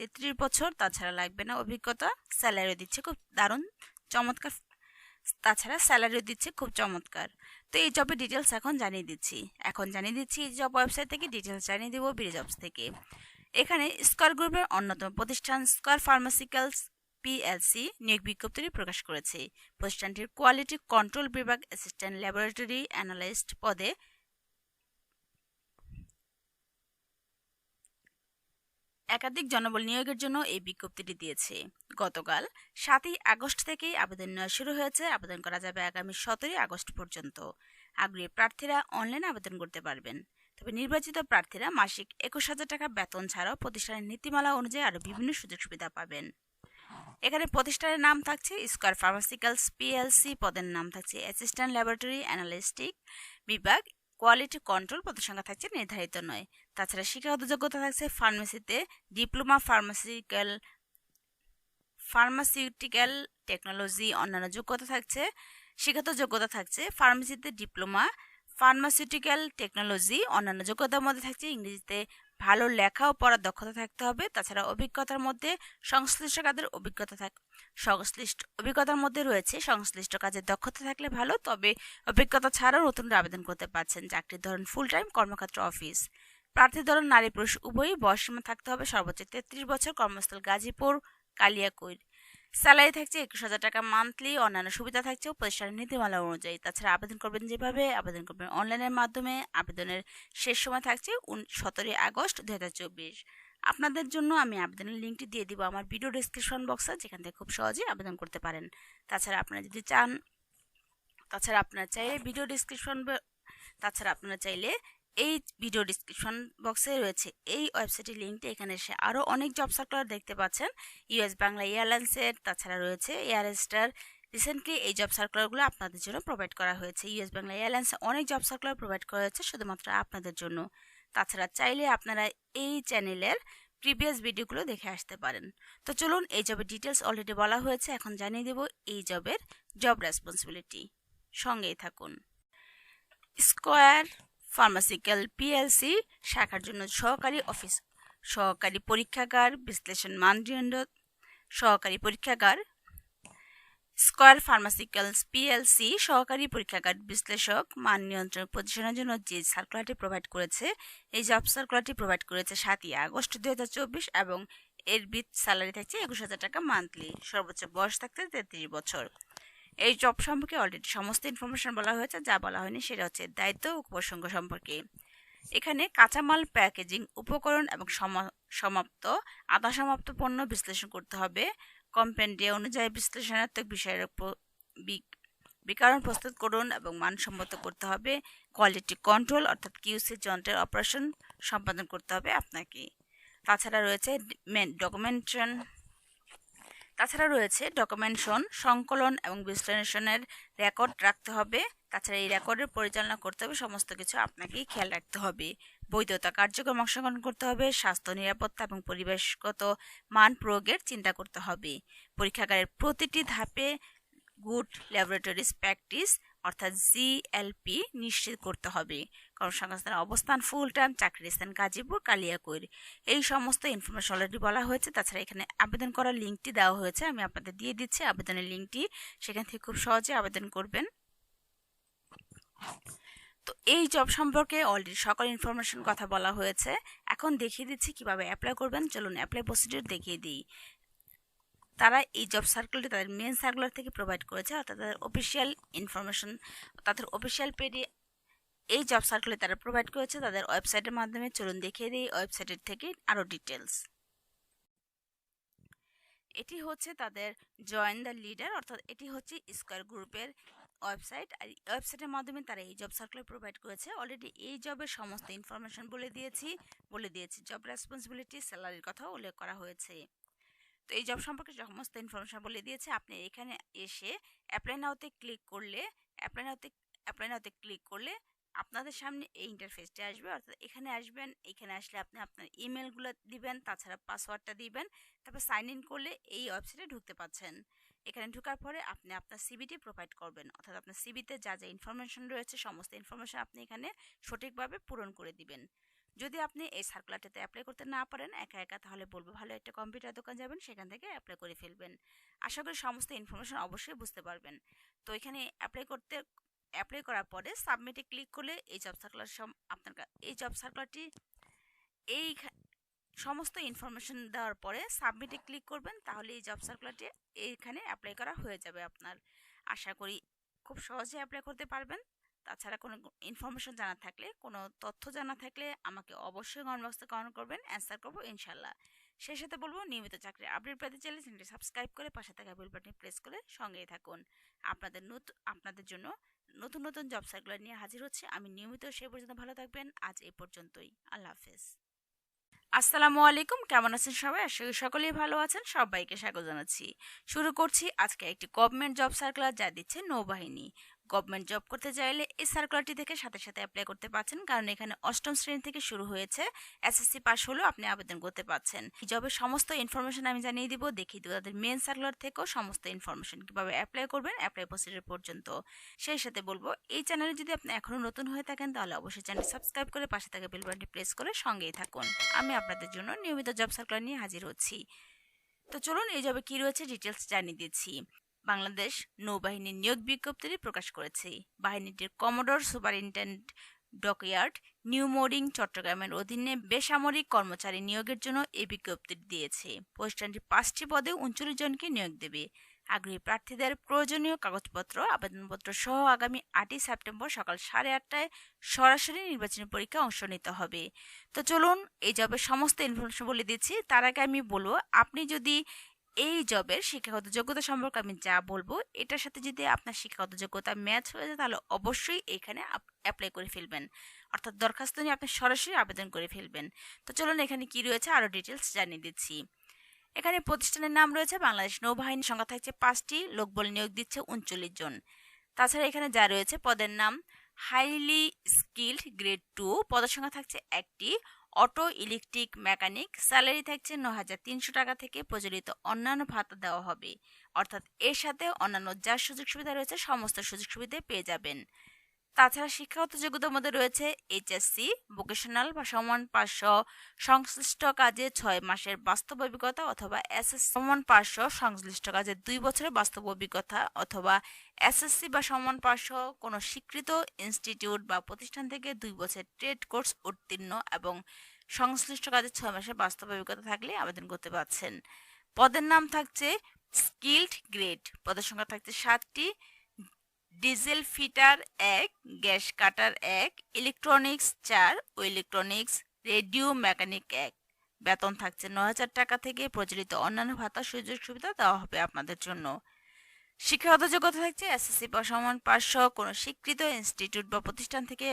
তেত্রিশ বছর, তাছাড়া লাগবে না অভিজ্ঞতা স্যালারিও দিচ্ছে খুব দারুণ, চমৎকার, তাছাড়া স্যালারিও দিচ্ছে খুব চমৎকার। তো এই জবের ডিটেলস এখন জানিয়ে দিচ্ছি। এখন জানিয়ে দিচ্ছি এই জব ওয়েবসাইট থেকে ডিটেলস জানিয়ে দেবো বিডি জবস থেকে। এখানে স্কয়ার গ্রুপের অন্যতম প্রতিষ্ঠান স্কয়ার ফার্মাসিক্যালস পিএলসি নিয়োগ বিজ্ঞপ্তি প্রকাশ করেছে। প্রতিষ্ঠানটির কোয়ালিটি কন্ট্রোল বিভাগ অ্যাসিস্ট্যান্ট ল্যাবরেটরি অ্যানালিস্ট পদে একাধিক জনবল নিয়োগের জন্য এই বিজ্ঞপ্তিটি দিয়েছে। গতকাল সাতই আগস্ট থেকেই আবেদন নেওয়া শুরু হয়েছে। আবেদন করা যাবে আগামী সতেরোই আগস্ট পর্যন্ত। আগ্রহী প্রার্থীরা অনলাইনে আবেদন করতে পারবেন। তবে নির্বাচিত প্রার্থীরা মাসিক একুশ হাজার টাকা বেতন ছাড়াও প্রতিষ্ঠানের নীতিমালা অনুযায়ী আরও বিভিন্ন সুযোগ সুবিধা পাবেন। এখানে প্রতিষ্ঠানের নাম থাকছে স্কয়ার ফার্মাসিক্যালস পিএলসি পদের নাম থাকছে অ্যাসিস্ট্যান্ট ল্যাবরেটরি অ্যানালিস্টিক বিভাগ কোয়ালিটি কন্ট্রোল পদের সংখ্যা থাকছে নির্ধারিত নয়। তাছাড়া শিক্ষাগত যোগ্যতা থাকছে ফার্মেসিতে, ডিপ্লোমা ফার্মাসিক্যাল, ফার্মাসিউটিক্যাল টেকনোলজি অন্যান্য যোগ্যতা থাকছে, শিক্ষাগত যোগ্যতা থাকছে ফার্মেসিতে ডিপ্লোমা, ফার্মাসিউটিক্যাল টেকনোলজি অন্যান্য যোগ্যতার মধ্যে থাকছে ইংরেজিতে ভালো লেখা ও পড়ার দক্ষতা থাকতে হবে। তাছাড়া অভিজ্ঞতার মধ্যে সংশ্লিষ্ট কাজের অভিজ্ঞতা থাক, সংশ্লিষ্ট অভিজ্ঞতার মধ্যে রয়েছে সংশ্লিষ্ট কাজের দক্ষতা থাকলে ভালো, তবে অভিজ্ঞতা ছাড়াও নতুন আবেদন করতে পারছেন। চাকরির ধরন ফুল টাইম কর্মক্ষেত্র অফিস প্রার্থী ধরন নারী পুরুষ, উভয়ই বয়সীমা থাকতে হবে সর্বোচ্চ তেত্রিশ বছর, কর্মস্থল গাজীপুর, কালিয়াকৈর। স্যালারি থাকছে একুশ হাজার টাকা মান্থলি, অন্যান্য সুবিধা থাকছে প্রতিষ্ঠানের নীতিমালা অনুযায়ী। তাছাড়া আবেদন করবেন যেভাবে, আবেদন করবেন অনলাইনের মাধ্যমে, আবেদনের শেষ সময় থাকছে সতেরোই আগস্ট দু হাজার চব্বিশ। আপনাদের জন্য আমি আবেদনের লিঙ্কটি দিয়ে দিব আমার ভিডিও ডিসক্রিপশন বক্সে যেখান থেকে খুব সহজেই আবেদন করতে পারেন। তাছাড়া আপনারা যদি চান, তাছাড়া আপনারা চাইলে ভিডিও ডিসক্রিপশন তাছাড়া আপনারা চাইলে এই ভিডিও ডিসক্রিপশন বক্সে রয়েছে। এই ওয়েবসাইটের লিঙ্কটি এখানে এসে আরও অনেক জব সার্কুলার দেখতে পাচ্ছেন। ইউএস বাংলা এয়ারলাইন্সের তাছাড়া রয়েছে এয়ার স্টার রিসেন্টলি এই জব সার্কুলারগুলো আপনাদের জন্য প্রোভাইড করা হয়েছে। ইউএস বাংলা এয়ারলাইন্সে অনেক জব সার্কুলার প্রোভাইড করা হয়েছে শুধুমাত্র আপনাদের জন্য। তাছাড়া চাইলে আপনারা এই চ্যানেলের প্রিভিয়াস ভিডিওগুলো দেখে আসতে পারেন। তো চলুন এই জবের ডিটেলস অলরেডি বলা হয়েছে। এখন জানিয়ে দেব এই জবের জব রেসপন্সিবিলিটি সঙ্গেই থাকুন। স্কোয়ার ফার্মাসিক্যাল পিএলসি, শাখার জন্য সহকারী অফিস, সহকারী পরীক্ষাগার, বিশ্লেষণ মানদণ্ড, সহকারী পরীক্ষাগার, স্কয়ার ফার্মাসিক্যালস পিএলসি, সহকারী পরীক্ষাগার বিশ্লেষক, মান নিয়ন্ত্রণ প্রতিষ্ঠানের জন্য যে সার্কুলারটি প্রোভাইড করেছে, এই জব সার্কুলারটি প্রোভাইড করেছে সাতই আগস্ট দুই হাজার চব্বিশ এবং এর বিট স্যালারি থাকছে একুশ হাজার টাকা মান্থলি সর্বোচ্চ বয়স থাকতে তেত্রিশ বছর। এই জব সম্পর্কে অলরেডি সমস্ত ইনফরমেশন বলা হয়েছে, যা বলা হয়নি সেটা হচ্ছে দায়িত্ব ও প্রসঙ্গ সম্পর্কে। এখানে কাঁচামাল প্যাকেজিং উপকরণ এবং সমাপ্ত আধা সমাপ্ত পণ্য বিশ্লেষণ করতে হবে। কম্পেন্ডিয়া অনুযায়ী বিশ্লেষণাত্মক বিষয়ের বিকারণ প্রস্তুত করুন এবং মানসম্মত করতে হবে। কোয়ালিটি কন্ট্রোল অর্থাৎ কিউসি যন্ত্রের অপারেশন সম্পাদন করতে হবে আপনাকে। তাছাড়া রয়েছে ডকুমেন্টেশন তাছাড়া রয়েছে ডকুমেন্টেশন, সংকলন এবং বিশ্লেষণের রেকর্ড রাখতে হবে। তাছাড়া এই রেকর্ডের পরিচালনা করতে হবে, সমস্ত কিছু আপনাকেই খেয়াল রাখতে হবে। বৈধতা কার্যক্রম অংশগ্রহণ করতে হবে, স্বাস্থ্য, নিরাপত্তা এবং পরিবেশগত মান প্রয়োগের চিন্তা করতে হবে। পরীক্ষাগারের প্রতিটি ধাপে গুড ল্যাবরেটরিজ প্র্যাকটিস অর্থাৎ জিএলপি নিশ্চিত করতে হবে। কর্মসংস্থানের অবস্থান ফুল টাইম চাকরি স্থান গাজীপুর, কালিয়াকৈর। এই সমস্ত ইনফরমেশন অলরেডি বলা হয়েছে। তাছাড়া এখানে আবেদন করার লিঙ্কটি দেওয়া হয়েছে। আমি আপনাদের দিয়ে দিচ্ছি। আবেদনের লিঙ্কটি সেখান থেকে খুব সহজে আবেদন করবেন। তো এই জব সম্পর্কে অলরেডি সকল ইনফরমেশন কথা বলা হয়েছে। এখন দেখিয়ে দিচ্ছি কীভাবে অ্যাপ্লাই করবেন। চলুন অ্যাপ্লাই প্রসিডিউর দেখিয়ে দিই। তারা এই জব সার্কুলটি তাদের মেন সার্কুলার থেকে প্রোভাইড করেছে। অর্থাৎ তাদের অফিসিয়াল ইনফরমেশন তাদের অফিসিয়াল পেজে এই জব সার্কুলে তারা প্রোভাইড করেছে, তাদের ওয়েবসাইটের মাধ্যমে। চলুন দেখিয়ে দিই ওয়েবসাইটের থেকে আরও ডিটেলস এটি হচ্ছে তাদের জয়েন দ্য লিডার অর্থাৎ এটি হচ্ছে স্কোয়ার গ্রুপের ওয়েবসাইট আর ওয়েবসাইটের মাধ্যমে তারা এই জব সার্কুলার প্রোভাইড করেছে। অলরেডি এই জবের সমস্ত ইনফরমেশন বলে দিয়েছি বলে দিয়েছি। জব রেসপন্সিবিলিটি স্যালারির কথাও উল্লেখ করা হয়েছে। তো এই জব সম্পর্কে সমস্ত ইনফরমেশন বলে দিয়েছে। আপনি এখানে এসে অ্যাপ্লাই নাওতে ক্লিক করলে অ্যাপ্লাই নাওতে অ্যাপ্লাই নাওতে ক্লিক করলে আপনাদের সামনে এই ইন্টারফেসটি আসবে। অর্থাৎ এখানে আসবেন, এখানে আসলে আপনি আপনার ইমেলগুলো দিবেন, তাছাড়া পাসওয়ার্ডটা দিবেন, তারপর সাইন ইন করলে এই ওয়েবসাইটে ঢুকতে পাচ্ছেন। এখানে ঢোকার পরে আপনি আপনার সিবিটি প্রোভাইড করবেন। অর্থাৎ আপনার সিবিতে যা যা ইনফরমেশন রয়েছে, সমস্ত ইনফরমেশন আপনি এখানে সঠিকভাবে পূরণ করে দিবেন। যদি আপনি এই সার্কুলারটাতে অ্যাপ্লাই করতে না পারেন, একা একা তাহলে বলব ভালো একটা কম্পিউটার দোকান যাবেন, সেখান থেকে অ্যাপ্লাই করে ফেলবেন। আশা করি সমস্ত ইনফরমেশন অবশ্যই বুঝতে পারবেন। তো এখানে অ্যাপ্লাই করতে অ্যাপ্লাই করার পরে সাবমিটে ক্লিক করলে এই জব সার্কুলার আপনার এই জব সার্কুলারটি এই সমস্ত ইনফরমেশন দেওয়ার পরে সাবমিটে ক্লিক করবেন, তাহলে এই জব সার্কুলারটি এইখানে অ্যাপ্লাই করা হয়ে যাবে আপনার। আশা করি খুব সহজে অ্যাপ্লাই করতে পারবেন। তাছাড়া কোনো ইনফরমেশন জানা থাকলে, কোনো তথ্য জানা থাকলে আমাকে অবশ্যই কমেন্ট বক্সে কমেন্ট করবেন অ্যান্সার করব ইনশাল্লাহ সেই সাথে বলব, নিয়মিত চাকরির আপডেট পেতে চাইলে চ্যানেলটি সাবস্ক্রাইব করে পাশে থাকা বেল বাটনে প্রেস করে সঙ্গেই থাকুন। আপনাদের নতুন, আপনাদের জন্য নতুন নতুন জব সার্কুলার নিয়ে হাজির হচ্ছে। আমি নিয়মিত সে পর্যন্ত ভালো থাকবেন। আজ এই পর্যন্তই। আল্লাহ হাফেজ। আসসালামু আলাইকুম। কেমন আছেন সবাই? আশা করি সকলেই ভালো আছেন। সবাইকে স্বাগত জানাচ্ছি। শুরু করছি আজকে একটি গভর্নমেন্ট জব সার্কুলার যা দিচ্ছে নৌবাহিনী। গভর্নমেন্ট জব করতে চাইলে এই সার্কুলারটি থেকে সাথে সাথে অ্যাপ্লাই করতে পারছেন। কারণ এখানে অষ্টম শ্রেণি থেকে শুরু হয়েছে। এসএসসি পাস হলেও আপনি আবেদন করতে পারছেন। জবের সমস্ত ইনফরমেশন আমি জানিয়ে দিব। দেখিয়ে দেবো তাদের মেন সার্কুলার থেকেও সমস্ত ইনফরমেশন কীভাবে অ্যাপ্লাই করবেন অ্যাপ্লাই প্রসিডিউর পর্যন্ত। সেই সাথে বলব, এই চ্যানেলে যদি আপনি এখনও নতুন হয়ে থাকেন, তাহলে অবশ্যই চ্যানেল সাবস্ক্রাইব করে পাশে থাকা বেল বাটনটি প্রেস করে সঙ্গেই থাকুন। আমি আপনাদের জন্য নিয়মিত জব সার্কুলার নিয়ে হাজির হচ্ছি। তো চলুন এই জবে কি রয়েছে ডিটেলস জানিয়ে দিচ্ছি। বাংলাদেশ নৌবাহিনীর নিয়োগ বিজ্ঞপ্তিটি প্রকাশ করেছে। বাহিনীটির commodore superintendent dockyard new mooring চট্টগ্রামের অধীনে বেসামরিক কর্মচারী নিয়োগের জন্য এই বিজ্ঞপ্তি দিয়েছে। প্রতিষ্ঠানটি পাঁচটি পদে উনচল্লিশ জনকে নিয়োগ দেবে। আগ্রহী প্রার্থীদের প্রয়োজনীয় কাগজপত্র, আবেদনপত্র সহ আগামী আটই সেপ্টেম্বর সকাল সাড়ে আটটায় সরাসরি নির্বাচনী পরীক্ষা অংশ নিতে হবে। তো চলুন, এই জবের সমস্ত ইনফরমেশন বলে দিচ্ছি। তার আগে আমি বলব, আপনি যদি এই জবের শিক্ষাগত যোগ্যতা সম্পর্কে আমি যা বলব, এটার সাথে যদি আপনার শিক্ষাগত যোগ্যতা ম্যাচ হয়ে যায়, তাহলে অবশ্যই এখানে অ্যাপ্লাই করে ফেলবেন। অর্থাৎ দরখাস্ত নিয়ে আপনি সরাসরি আবেদন করে ফেলবেন। তো চলুন এখানে কি রয়েছে আরও ডিটেলস জানিয়ে দিচ্ছি। এখানে প্রতিষ্ঠানের নাম রয়েছে বাংলাদেশ নৌবাহিনী, সংখ্যা থাকছে পাঁচটি, লোকবল নিয়োগ দিচ্ছে উনচল্লিশ জন। তাছাড়া এখানে যা রয়েছে, পদের নাম হাইলি স্কিল্ড গ্রেড টু পদের সংখ্যা থাকছে একটি। অটো, ইলেকট্রিক, মেকানিক, স্যালারি থাকছে ন হাজার তিনশো টাকা থেকে প্রচলিত অন্যান্য ভাতা দেওয়া হবে। অর্থাৎ এর সাথে অন্যান্য যা সুযোগ সুবিধা রয়েছে, সমস্ত সুযোগ সুবিধা পেয়ে যাবেন। তাছাড়া শিক্ষাগত যোগ্যতার মধ্যে রয়েছে এইচএসসি ভোকেশনাল বা সমান পার্শ্ব সংশ্লিষ্ট কাজে ছয় মাসের বাস্তব অভিজ্ঞতা অথবা এসএস সমান পার্শ্ব সংশ্লিষ্ট কাজে দুই বছরের বাস্তব অভিজ্ঞতা অথবা এসএসসি বা সমান পার্শ্ব কোনো স্বীকৃত ইনস্টিটিউট বা প্রতিষ্ঠান থেকে দুই বছর ট্রেড কোর্স উত্তীর্ণ এবং সংশ্লিষ্ট কাজে ছয় মাসের বাস্তব অভিজ্ঞতা থাকলে আবেদন করতে পারছেন। পদের নাম থাকছে স্কিল্ড গ্রেড পদের সংখ্যা থাকছে সাতটি। ডিজেল ফিটার এক, গ্যাস কাটার এক, ইলেকট্রনিক্স চার, ও ইলেকট্রনিক্স রেডিও মেকানিক এক। বেতন থাকছে ন হাজার টাকা থেকে প্রচলিত অন্যান্য ভাতা সুযোগ সুবিধা দেওয়া হবে আপনাদের জন্য। শিক্ষাগত যোগ্যতা থাকছে এসএসসি বা সমান পার্শ্ব কোনো স্বীকৃত ইনস্টিটিউট বা প্রতিষ্ঠান থেকে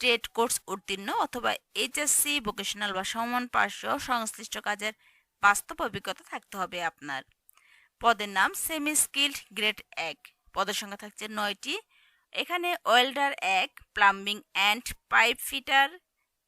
ট্রেড কোর্স উত্তীর্ণ অথবা এইচএসসি ভোকেশনাল বা সমান পার্শ্ব সংশ্লিষ্ট কাজের বাস্তব অভিজ্ঞতা থাকতে হবে আপনার। পদের নাম সেমি স্কিল্ড গ্রেড এক। পদের সংখ্যা থাকছে নয়টি। এখানে ওয়েল্ডার এক, প্লাম্বিং অ্যান্ড পাইপ ফিটার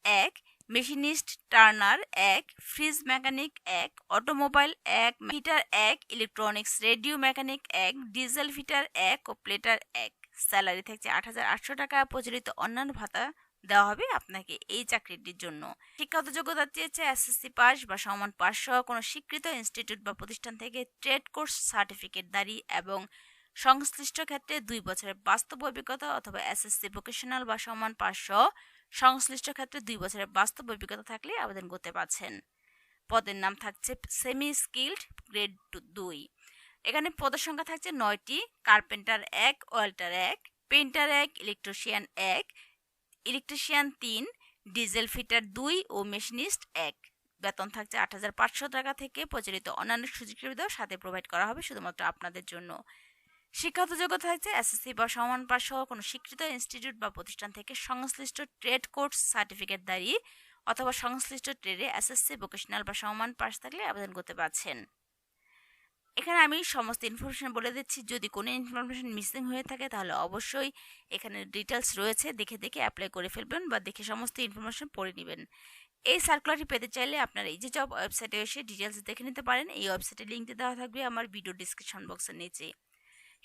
এক, মেশিনিস্ট টার্নার এক, ফ্রিজ মেকানিক এক, অটোমোবাইল এক ফিটার এক, ইলেকট্রনিক্স রেডিও মেকানিক এক, ডিজেল ফিটার এক ও প্লেটার এক। স্যালারি থাকছে আট হাজার আটশো টাকা। প্রচলিত অন্যান্য ভাতা দেওয়া হবে আপনাকে এই চাকরিটির জন্য। শিক্ষাগত যোগ্যতা চেয়েছে এসএসসি পাস বা সমান পাস সহ কোনো স্বীকৃত ইনস্টিটিউট বা প্রতিষ্ঠান থেকে ট্রেড কোর্স সার্টিফিকেট দাঁড়ি এবং সংশ্লিষ্ট ক্ষেত্রে দুই বছরের বাস্তব অভিজ্ঞতা অথবা এসএসসি ভোকেশনাল বা সমান পাঁচশো সংশ্লিষ্ট ক্ষেত্রে দুই বছরের বাস্তব অভিজ্ঞতা থাকলে আবেদন করতে পারছেন। পদের নাম থাকছে সেমি স্কিল্ড গ্রেড দুই। এখানে পদের সংখ্যা থাকছে নয়টি কার্পেন্টার এক ওয়েল্টার এক পেন্টার এক ইলেকট্রিশিয়ান এক ইলেকট্রিশিয়ান তিন ডিজেল ফিটার দুই ও মেশিনিস্ট এক। বেতন থাকছে আট হাজার পাঁচশো টাকা থেকে প্রচলিত অন্যান্য সুযোগ সুবিধাও সাথে প্রোভাইড করা হবে শুধুমাত্র আপনাদের জন্য। শিক্ষাগত যোগ্যতা থাকছে এসএসসি বা সমান পাস সহ কোনো স্বীকৃত ইনস্টিটিউট বা প্রতিষ্ঠান থেকে সংশ্লিষ্ট ট্রেড কোর্স সার্টিফিকেট দাঁড়িয়ে অথবা সংশ্লিষ্ট ট্রেডে এসএসসি ভোকেশনাল বা সমান পাস থাকলে আবেদন করতে পারছেন। এখানে আমি সমস্ত ইনফরমেশন বলে দিচ্ছি। যদি কোনো ইনফরমেশন মিসিং হয়ে থাকে, তাহলে অবশ্যই এখানে ডিটেলস রয়েছে, দেখে দেখে অ্যাপ্লাই করে ফেলবেন বা দেখে সমস্ত ইনফরমেশন পড়ে নেবেন। এই সার্কুলারটি পেতে চাইলে আপনারা এই যে জব ওয়েবসাইটে এসে ডিটেলস দেখে নিতে পারেন। এই ওয়েবসাইটের লিঙ্কটি দেওয়া থাকবে আমার ভিডিও ডিসক্রিপশন বক্সের নিচে।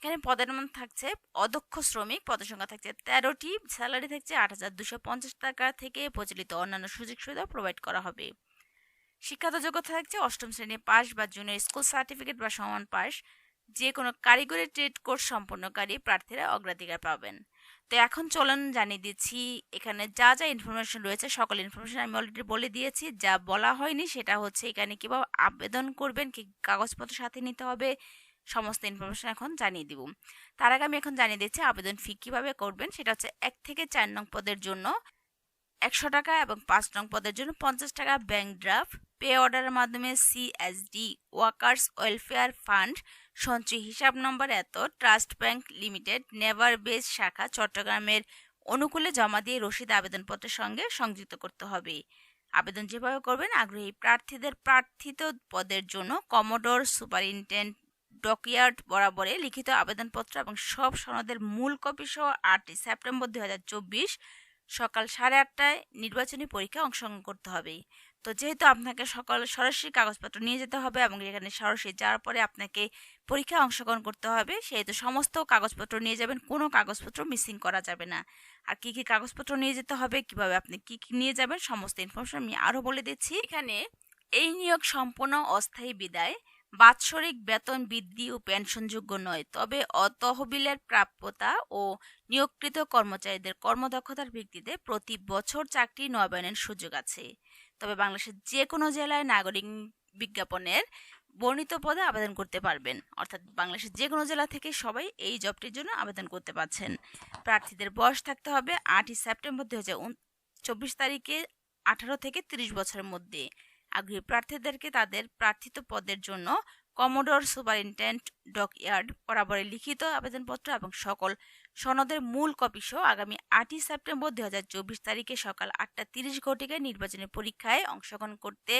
এখানে পদের মান থাকছে অদক্ষ শ্রমিক, পদের সংখ্যা থাকছে তেরোটি, স্যালারি থাকছে আট হাজার দুশো পঞ্চাশ টাকা থেকে প্রচলিত অন্যান্য সুযোগ সুবিধা প্রোভাইড করা হবে। শিক্ষাগত যোগ্যতা থাকছে অষ্টম শ্রেণি পাস বা জুনিয়র স্কুল সার্টিফিকেট বা সমান পাস যে কোনো কারিগরি ট্রেড কোর্স সম্পন্নকারী প্রার্থীরা অগ্রাধিকার পাবেন। তো এখন চলুন জানিয়ে দিচ্ছি, এখানে যা যা ইনফরমেশন রয়েছে, সকল ইনফরমেশন আমি অলরেডি বলে দিয়েছি। যা বলা হয়নি সেটা হচ্ছে এখানে কীভাবে আবেদন করবেন, কি কাগজপত্র সাথে নিতে হবে সমস্ত ইনফরমেশন এখন জানিয়ে দিব। তার আগে আমি এখন জানিয়ে দিচ্ছি আবেদন ফি কীভাবে করবেন, সেটা হচ্ছে এক থেকে চার নং পদের জন্য একশো টাকা এবং পাঁচ নং পদের জন্য পঞ্চাশ টাকা ব্যাংক ড্রাফট পে অর্ডারের মাধ্যমে সিএসডি ওয়ার্কার্স ওয়েলফেয়ার ফান্ড সঞ্চয় হিসাব নম্বর এত trust bank limited naval base শাখা, চট্টগ্রামের অনুকূলে জমা দিয়ে রসিদ আবেদনপত্রের সঙ্গে সংযুক্ত করতে হবে। আবেদন যেভাবে করবেন, আগ্রহী প্রার্থীদের প্রার্থিত পদের জন্য কমোডোর সুপারিনটেন্ডেন্ট ডকইয়ার্ড বরাবরে লিখিত আবেদনপত্র এবং সব সনদের মূল কপি সহ আটই সেপ্টেম্বর দু হাজার চব্বিশ সকাল সাড়ে আটটায় নির্বাচনী পরীক্ষায় অংশগ্রহণ করতে হবে। তো যেহেতু আপনাকে সকল সরাসরি কাগজপত্র নিয়ে যেতে হবে এবং এখানে সরাসরি যাওয়ার পরে আপনাকে পরীক্ষায় অংশগ্রহণ করতে হবে, সেহেতু সমস্ত কাগজপত্র নিয়ে যাবেন, কোনো কাগজপত্র মিসিং করা যাবে না। আর কি কি কাগজপত্র নিয়ে যেতে হবে, কীভাবে আপনি কি কি নিয়ে যাবেন, সমস্ত ইনফরমেশন আমি আরও বলে দিচ্ছি। এখানে এই নিয়োগ সম্পূর্ণ অস্থায়ী বিদায়। বাৎসরিক বেতন বৃদ্ধি ও পেনশনযোগ্য নয়, তবে অতহবিলের প্রাপ্যতা ও নিয়োগকৃত কর্মচারীদের কর্মদক্ষতার ভিত্তিতে প্রতি বছর চাকরি নবায়নের সুযোগ আছে। তবে বাংলাদেশের যে কোনো জেলায় নাগরিক বিজ্ঞাপনের বর্ণিত পদে আবেদন করতে পারবেন, অর্থাৎ বাংলাদেশের যে কোনো জেলা থেকে সবাই এই জবটির জন্য আবেদন করতে পারছেন। প্রার্থীদের বয়স থাকতে হবে আটই সেপ্টেম্বর দু হাজার চব্বিশ তারিখে আঠারো থেকে তিরিশ বছরের মধ্যে। আগ্রহী প্রার্থীদেরকে তাদের প্রার্থিত পদের জন্য কমোডোর সুপারিনটেন্ডেন্ট ডক ইয়ার্ড বরাবরের লিখিত আবেদনপত্র এবং সকল সনদের মূল কপি সহ আগামী আটই সেপ্টেম্বর দু হাজার চব্বিশ তারিখে সকাল আটটা তিরিশ ঘটিকায় নির্বাচনী পরীক্ষায় অংশগ্রহণ করতে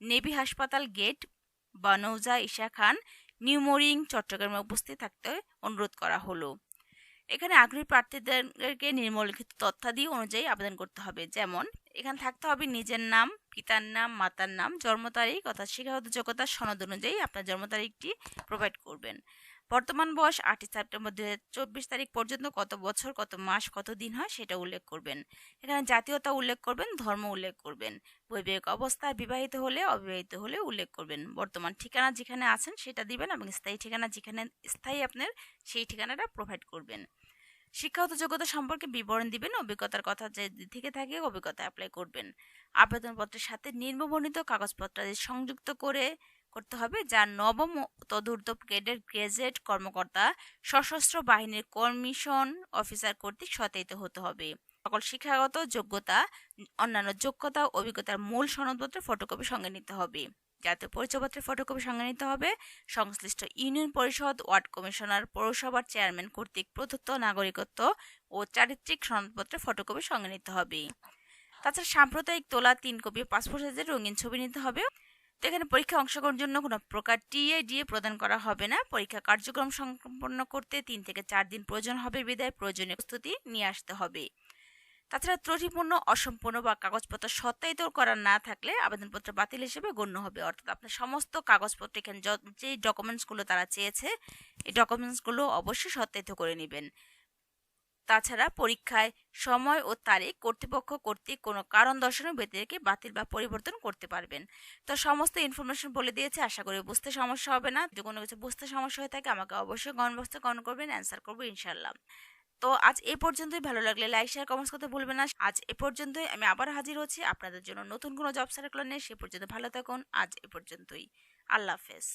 নেভি হাসপাতাল গেট, বানৌজা, ঈশা খান নিউমোরিং চট্টগ্রামে উপস্থিত থাকতে অনুরোধ করা হলো। এখানে আগ্রহী প্রার্থীদেরকে নির্মলিখিত তথ্যাদি অনুযায়ী আবেদন করতে হবে। যেমন, এখানে থাকতে হবে নিজের নাম, পিতার নাম, মাতার নাম, জন্ম তারিখ অর্থাৎ শিক্ষাগত যোগ্যতার সনদ অনুযায়ী আপনার জন্ম তারিখটি প্রোভাইড করবেন। বর্তমান বয়স আটই সেপ্টেম্বর দু চব্বিশ তারিখ পর্যন্ত কত বছর, কত মাস, কত দিন হয় সেটা উল্লেখ করবেন। এখানে জাতীয়তা উল্লেখ করবেন, ধর্ম উল্লেখ করবেন। বৈবাহিক অবস্থায় বিবাহিত হলে, অবিবাহিত হলে উল্লেখ করবেন। বর্তমান ঠিকানা যেখানে আছেন সেটা দিবেন এবং স্থায়ী ঠিকানা যেখানে, স্থায়ী আপনার সেই ঠিকানাটা প্রোভাইড করবেন। শিক্ষাগত যোগ্যতা সম্পর্কে বিবরণ দিবেন, অভিজ্ঞতার কথা যে থেকে থাকে অভিজ্ঞতা অ্যাপ্লাই করবেন। আবেদনপত্রের সাথে নির্মবর্ণিত কাগজপত্র সংযুক্ত করে করতে হবে, যা নবম তদূর্ধ গ্রেডের গ্রেজেট কর্মকর্তা, সশস্ত্র বাহিনীর কমিশন অফিসার কর্তৃক সত্যায়িত হতে হবে। সকল শিক্ষাগত যোগ্যতা, অন্যান্য যোগ্যতা অভিজ্ঞতার মূল সনদপত্র ফটোকপি সঙ্গে নিতে হবে। জাতীয় পরিচয়পত্রের ফটোকপি সঙ্গে নিতে হবে। সংশ্লিষ্ট ইউনিয়ন পরিষদ, ওয়ার্ড কমিশনার, পৌরসভার চেয়ারম্যান কর্তৃক প্রদত্ত নাগরিকত্ব ও চারিত্রিক সনদপত্রের ফটোকপি সঙ্গে নিতে হবে। তাছাড়া সাম্প্রদায়িক তোলা তিন কপি পাসপোর্ট সাইজের রঙিন ছবি নিতে হবে। তো এখানে পরীক্ষা অংশগ্রহণের জন্য কোনো প্রকার টিএডিএ প্রদান করা হবে না। পরীক্ষা কার্যক্রম সম্পন্ন করতে তিন থেকে চার দিন প্রয়োজন হবে। বিদায় প্রয়োজনীয় প্রস্তুতি নিয়ে আসতে হবে। তাছাড়া ত্রুটিপূর্ণ, অসম্পূর্ণ বা কাগজপত্র সত্যায়িত করা না থাকলে আবেদনপত্র বাতিল হিসেবে গণ্য হবে। অর্থাৎ আপনার সমস্ত কাগজপত্র এখানে যে ডকুমেন্টসগুলো তারা চেয়েছে, এই ডকুমেন্টসগুলো অবশ্যই সত্যায়িত করে নেবেন। তাছাড়া পরীক্ষায় সময় ও তারিখ কর্তৃপক্ষ কর্তৃক কোনো কারণ দর্শানো ব্যতিরেকে বাতিল বা পরিবর্তন করতে পারবেন। তো সমস্ত ইনফরমেশন বলে দিয়েছে, আশা করি বুঝতে সমস্যা হবে না। যদি কোনো কিছু বুঝতে সমস্যা হয়ে থাকে, আমাকে অবশ্যই কমেন্ট গণ করবেন অ্যান্সার করব ইনশাল্লাহ তো আজ এ পর্যন্তই। ভালো লাগলে লাইক শেয়ার কমেন্টস করতে ভুলবেন না। আজ এ পর্যন্তই। আমি আবার হাজির হচ্ছি আপনাদের জন্য নতুন কোনো জব সার্কুলার নিয়ে। সে পর্যন্ত ভালো থাকুন। আজ এ পর্যন্তই। আল্লাহ হাফেজ।